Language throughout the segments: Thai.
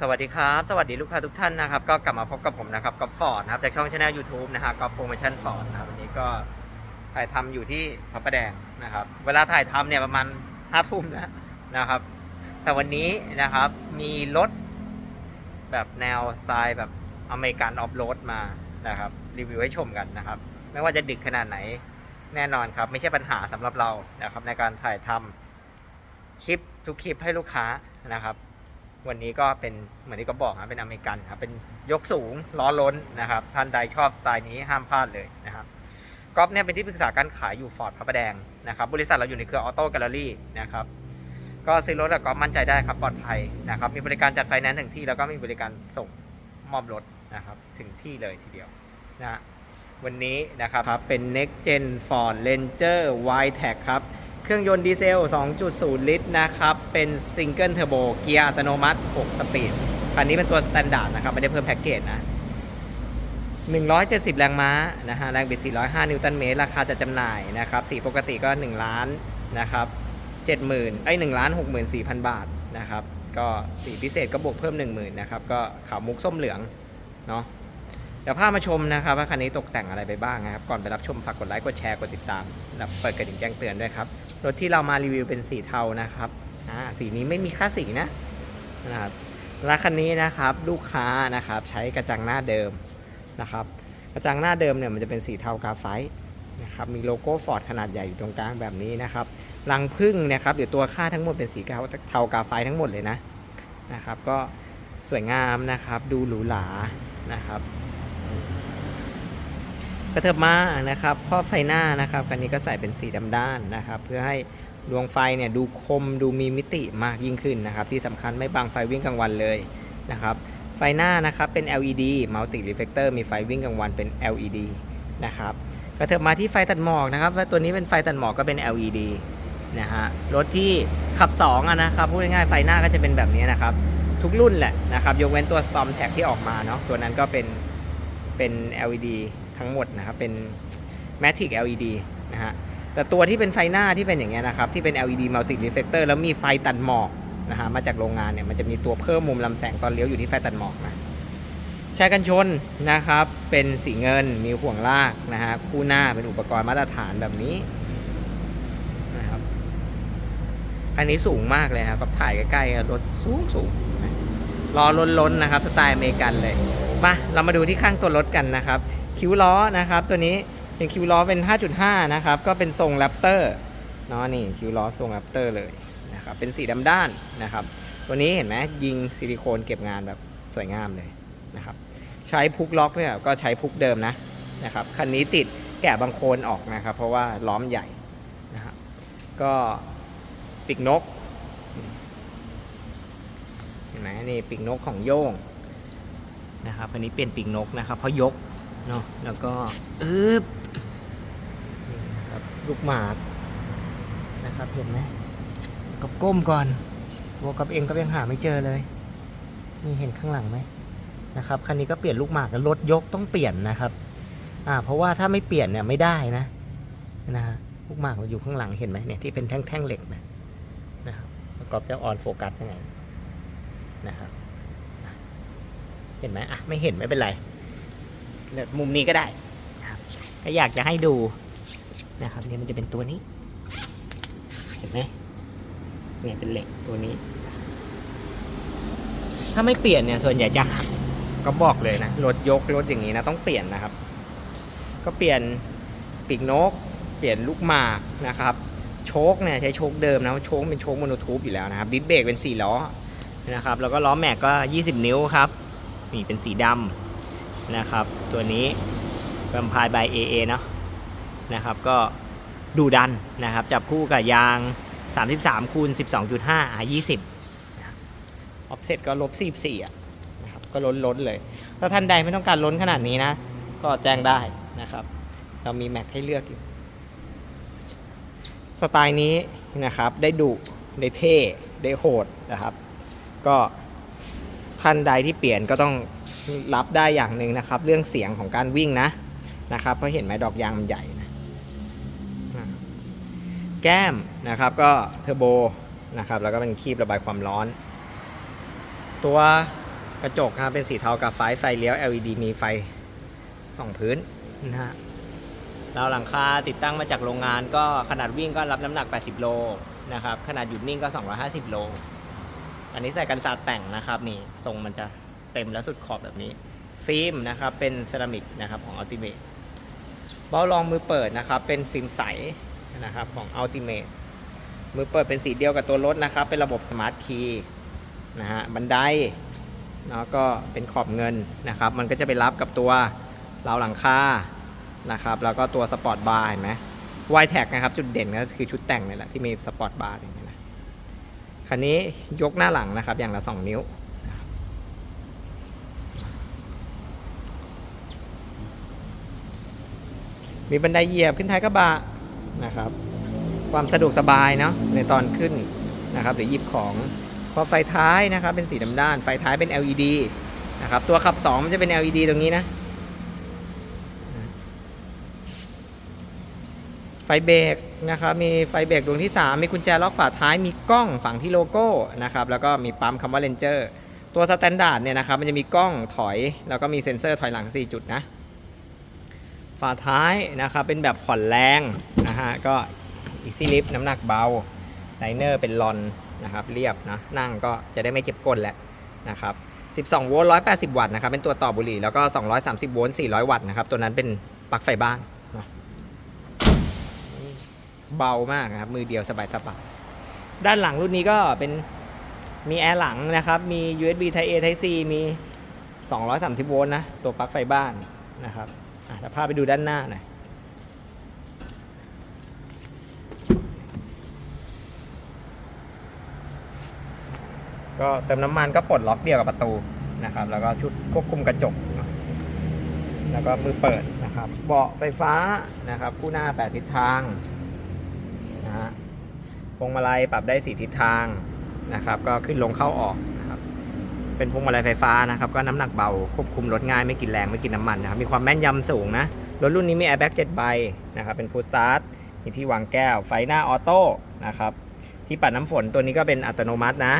สวัสดีครับ สวัสดีลูกค้าทุกท่านนะครับ ก็กลับมาพบกับผมนะครับกับฟอร์ดนะครับจากช่องช anel YouTube นะฮะก็โปรโมชั่นฟอร์ดนะครับวันนี้ก็ถ่ายทำอยู่ที่พระประแดงนะครับ เวลาถ่ายทำเนี่ยประมาณห้าทุ่มนะนะครับ แต่วันนี้นะครับมีรถแบบแนวสไตล์แบบอเมริกันออฟโรดมานะครับ รีวิวให้ชมกันนะครับ ไม่ว่าจะดึกขนาดไหนแน่นอนครับ ไม่ใช่ปัญหาสำหรับเรานะครับในการถ่ายทำคลิปทุกคลิปให้ลูกค้านะครับ วันนี้ก็เป็นเหมือนที่ก็บอกนะเป็นอเมริกันครับเป็นยกสูงล้อล้นนะครับ ท่านใดชอบสไตล์นี้ห้ามพลาดเลยนะครับก๊อฟเนี่ยเป็นที่ปรึกษาการขายอยู่ฟอร์ดพระประแดงนะครับบริษัทเราอยู่ในเครือออโต้แกลเลอรี่นะครับก็ซื้อรถกับก๊อฟมั่นใจได้ครับปลอดภัยนะครับ มีบริการจัดไฟแนนซ์ถึงที่แล้วก็มีบริการส่งมอบรถนะครับถึงที่เลยทีเดียวนะวันนี้นะครับเป็น Next Gen Ford Ranger y t e c ครับ เครื่องยนต์ดีเซล 2.0 ลิตรนะครับ เป็นซิงเกิลเทอร์โบเกียร์อัตโนมัติ 6 สปีด คันนี้เป็นตัวสแตนดาร์ดนะครับ ไม่ได้เพิ่มแพ็กเกจนะ 170 แรงม้านะฮะ แรงบิด 405 นิวตันเมตร ราคาจะจำหน่ายนะครับ สีปกติก็ 1 ล้านนะครับ70,000ไอ้1ล้าน64,000 บาทนะครับ ก็สีพิเศษก็บวกเพิ่ม 10,000นะครับ ก็ขาวมุกส้มเหลืองเนาะเดี๋ยวพามาชมนะครับว่าคันนี้ตกแต่งอะไรไปบ้างนะครับ ก่อนไปรับชมฝากกดไลค์กดแชร์กดติดตามและเปิดกระดิ่งแจ้งเตือนด้วยครับ รถที่เรามารีวิวเป็นสีเทานะครับอ่าสีนี้ไม่มีค่าสีนะนะครับและคันนี้นะครับลูกค้านะครับใช้กระจังหน้าเดิมนะครับ กระจังหน้าเดิมเนี่ยมันจะเป็นสีเทากราไฟต์นะครับมีโลโก้ฟอร์ดขนาดใหญ่อยู่ตรงกลางแบบนี้นะครับรังพึ่งนะครับเดี๋ยวตัวค่าทั้งหมดเป็นสีเทากราไฟต์ทั้งหมดเลยนะนะครับ ก็สวยงามนะครับ ดูหรูหรานะครับ กระเถิบมานะครับครอบไฟหน้านะครับคันนี้ก็ใส่เป็นสีดำด้านนะครับ เพื่อให้ดวงไฟเนี่ยดูคมดูมีมิติมากยิ่งขึ้นนะครับ ที่สำคัญไม่บังไฟวิ่งกลางวันเลยนะครับ ไฟหน้านะครับเป็น LED Multi Reflector มีไฟวิ่งกลางวันเป็น LED นะครับกระเถิบมาที่ไฟตัดหมอกนะครับตัวนี้เป็นไฟตัดหมอกก็เป็น LED นะฮะรถที่ขับ2อะนะครับพูดง่ายๆไฟหน้าก็จะเป็นแบบนี้นะครับ ทุกรุ่นแหละนะครับ ยกเว้นตัว Storm Tag ที่ออกมาเนาะตัวนั้นก็เป็นเป็น LED ทั้งหมดนะครับเป็น Matic LED นะฮะแต่ตัวที่เป็นไฟหน้าที่เป็นอย่างเงี้ยนะครับที่เป็น LED Multi Reflector แล้วมีไฟตัดหมอกนะฮะมาจากโรงงานเนี่ยมันจะมีตัวเพิ่มมุมลำแสงตอนเลี้ยวอยู่ที่ไฟตัดหมอกนะใช้กันชนนะครับเป็นสีเงินมีห่วงลากนะฮะคู่หน้าเป็นอุปกรณ์มาตรฐานแบบนี้นะครับอันนี้สูงมากเลยครับกับถ่ายใกล้ๆรถสูงสูงนะล้อล้นๆนะครับสไตล์อเมริกันเลยมาเรามาดูที่ข้างตัวรถกันนะครับ คิ้วล้อนะครับ ตัวนี้เป็นคิ้วล้อเป็น 5.5 นะครับ ก็เป็นทรงแรปเตอร์เนาะนี่คิ้วล้อทรงแรปเตอร์เลยนะครับเป็นสีดำด้านนะครับ ตัวนี้เห็นไหมยิงซิลิโคนเก็บงานแบบสวยงามเลยนะครับ ใช้พุกล็อกเนี่ยก็ใช้พุกเดิมนะนะครับคันนี้ติดแกะบางโคนออกนะครับ เพราะว่าล้อมใหญ่นะครับก็ปีกนกเห็นไหมนี่ปีกนกของโย่งนะครับอันนี้เปลี่ยนปีกนกนะครับเพราะยก เนาะแล้วก็อึบนี่นะครับลูกหมากนะครับเห็นไหมกับก้มก่อนบวกับเองก็ยังหาไม่เจอเลยนี่เห็นข้างหลังไหมนะครับคันนี้ก็เปลี่ยนลูกหมากแล้วรถยกต้องเปลี่ยนนะครับอ่าเพราะว่าถ้าไม่เปลี่ยนเนี่ยไม่ได้นะนะฮะลูกหมากมันอยู่ข้างหลังเห็นไหมเนี่ยที่เป็นแท่งๆเหล็กนะนะครับประกอบจะออนโฟกัสยังไงนะครับเห็นไหมอะไม่เห็นไม่เป็นไร เลือกมุมนี้ก็ได้นะครับก็อยากจะให้ดูนะครับเนี่ยมันจะเป็นตัวนี้ เห็นไหมเนี่ยเป็นเหล็กตัวนี้ ถ้าไม่เปลี่ยนเนี่ยส่วนใหญ่จะหักก็บอกเลยนะรถยกรถอย่างนี้นะต้องเปลี่ยนนะครับ ก็เปลี่ยนปีกนก เปลี่ยนลูกหมากนะครับ โชคเนี่ยใช้โชคเดิมนะโชคเป็นโชคโมโนทูบอยู่แล้วนะครับดิสเบรกเป็น4ล้อนะครับ แล้วก็ล้อแม็กก็ 20 นิ้วครับนี่เป็นสีดำ นะครับ ตัวนี้แวมพายบาย AA เนาะนะครับก็ดูดันนะครับ จับคู่กับยาง 33คูณ12.5อะ20ออฟเซ็ตก็ลบ44อะนะครับก็ล้นล้นเลย ถ้าท่านใดไม่ต้องการล้นขนาดนี้นะ ก็แจ้งได้นะครับ เรามีแม็กให้เลือกอยู่ สไตล์นี้นะครับได้ดุได้เท่ได้โหดนะครับ ก็ท่านใดที่เปลี่ยนก็ต้อง รับได้อย่างหนึ่งนะครับ เรื่องเสียงของการวิ่งนะนะครับเพราะเห็นไหมดอกยางมันใหญ่นะแก้มนะครับก็เทอร์โบนะครับแล้วก็เป็นคีบระบายความร้อน ตัวกระจกนะครับเป็นสีเทากราไฟไฟเลี้ยว LED มีไฟสองพื้นนะฮะเราวหลังคาติดตั้งมาจากโรงงานก็ขนาดวิ่งก็รับน้ำหนัก 80 โลนะครับขนาดหยุดนิ่งก็ 250 โล อันนี้ใส่กันศาสตแต่งนะครับนี่ทรงมันจะ เต็มแล้วสุดขอบแบบนี้ ฟิล์มนะครับเป็นเซรามิกนะครับของ Ultimate เบ้ารองมือเปิดนะครับเป็นฟิล์มใสนะครับของ Ultimate มือเปิดเป็นสีเดียวกับตัวรถนะครับ เป็นระบบสมาร์ทคีย์นะฮะบันไดเนาะก็เป็นขอบเงินนะครับ มันก็จะไปรับกับตัวราวหลังคานะครับแล้วก็ตัวสปอร์ตบาร์เห็นไหมไวแท็กนะครับจุดเด่นก็คือชุดแต่งนี่แหละที่มีสปอร์ตบาร์อย่างนี้นะคันนี้ยกหน้าหลังนะครับอย่างละ 2 นิ้ว มีบันไดเหยียบขึ้นท้ายกระบะนะครับ ความสะดวกสบายเนาะในตอนขึ้นนะครับหรือหยิบของพอไฟท้ายนะครับ เป็นสีดำด้าน ไฟท้ายเป็น LED นะครับ ตัวขับ 2 มันจะเป็น LED ตรงนี้นะ ไฟเบรกนะครับ มีไฟเบรกดวงที่ 3 มีกุญแจล็อกฝาท้าย มีกล้องฝังที่โลโก้นะครับ แล้วก็มีปั๊มคำว่า Ranger ตัวสแตนดาร์ดเนี่ยนะครับ มันจะมีกล้องถอย แล้วก็มีเซ็นเซอร์ถอยหลัง 4 จุดนะ ฝาท้ายนะครับเป็นแบบผ่อนแรงนะฮะก็ Easy Lift น้ำหนักเบาไลเนอร์เป็นลอนนะครับเรียบนะนั่งก็จะได้ไม่เจ็บก้นแหละนะครับ12 โวลต์ 180 วัตต์นะครับเป็นตัวต่อบุหรี่แล้วก็ 230 โวลต์ 400 วัตต์นะครับตัวนั้นเป็นปลั๊กไฟบ้านเนาะเบามากนะครับมือเดียวสบายสบายด้านหลังรุ่นนี้ก็เป็นมีแอร์หลังนะครับ มี USB Type A Type C มี 230 โวลต์นะ ตัวปลั๊กไฟบ้านนะครับ เดี๋ยวพาไปดูด้านหน้าหน่อยก็เติมน้ำมันก็ปลดล็อกเดียวกับประตูนะครับ แล้วก็ชุดควบคุมกระจก แล้วก็มือเปิดนะครับ เบาะไฟฟ้านะครับ คู่หน้าแปดทิศทางนะฮะพวงมาลัยปรับได้สี่ทิศทางนะครับ ก็ขึ้นลงเข้าออก เป็นพวงมาลัยไฟฟ้านะครับ ก็น้ำหนักเบาควบคุมรถง่ายไม่กินแรงไม่กินน้ำมันนะครับ มีความแม่นยำสูงนะ รถรุ่นนี้มีแอร์แบ็กเจ็ดใบนะครับ เป็นพูสตาร์ทมีที่วางแก้ว ไฟหน้าออโต้นะครับ ที่ปัดน้ำฝนตัวนี้ก็เป็นอัตโนมัตินะ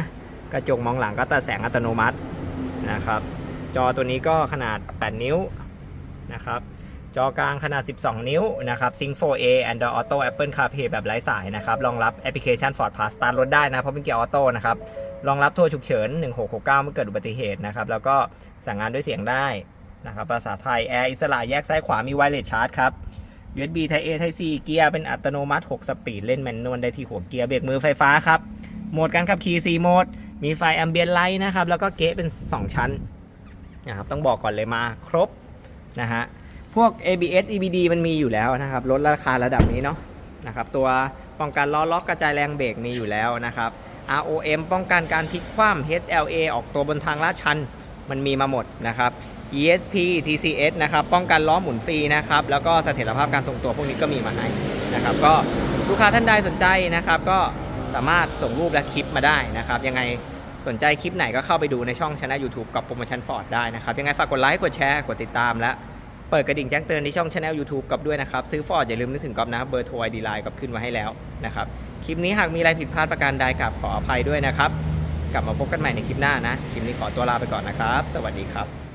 กระจกมองหลังก็ตัดแสงอัตโนมัตินะครับ จอตัวนี้ก็ขนาด 8 นิ้วนะครับ จอกลางขนาด 12 นิ้วนะครับ Sync 4A Android Auto Apple CarPlay แบบไร้สายนะครับ รองรับแอปพลิเคชัน Ford Pass Start รถได้นะ เพราะเป็นเกียร์ออโต้นะครับ รองรับโทรฉุกเฉิน 1669 เมื่อเกิดอุบัติเหตุนะครับ แล้วก็สั่งงานด้วยเสียงได้นะครับภาษาไทย แอร์อิสระแยกซ้ายขวามีไวเลสชาร์จครับ USB Type A Type C เกียร์เป็นอัตโนมัติ 6 สปีด เล่นแมนนวลได้ที่หัวเกียร์ เบรกมือไฟฟ้าครับ โหมดการขับขี่ 4 โหมด มีไฟแอมเบียนไลท์นะครับ แล้วก็เก๊ะเป็น 2 ชั้นนะครับ ต้องบอกก่อนเลยมาครบนะฮะ พวก ABS EBD มันมีอยู่แล้วนะครับลดราคาระดับนี้เนาะนะครับตัวป้องกันล้อล็อกกระจายแรงเบรกมีอยู่แล้วนะครับ ROM ป้องกันการพลิกคว่ำ HLA ออกตัวบนทางลาดชันมันมีมาหมดนะครับ ESP TCS นะครับป้องกันล้อหมุนฟรีนะครับแล้วก็เสถียรภาพการทรงตัวพวกนี้ก็มีมาให้นะครับ ก็ลูกค้าท่านใดสนใจนะครับ ก็สามารถส่งรูปและคลิปมาได้นะครับ ยังไงสนใจคลิปไหนก็เข้าไปดูในช่องช anel YouTube กับโปรโมชั่นฟอร์ดได้นะครับ ยังไงฝากกดไลค์กดแชร์กดติดตามและ เปิดกระดิ่งแจ้งเตือนในช่องช anel YouTube กับด้วยนะครับ ซื้อฟอร์ดอย่าลืมนึกถึงกอบนะครับเบอร์โทรไอดีไลน์กับขึ้นมาให้แล้วนะครับ คลิปนี้หากมีอะไรผิดพลาดประการใดกับขออภัยด้วยนะครับ กลับมาพบกันใหม่ในคลิปหน้านะ คลิปนี้ขอตัวลาไปก่อนนะครับ สวัสดีครับ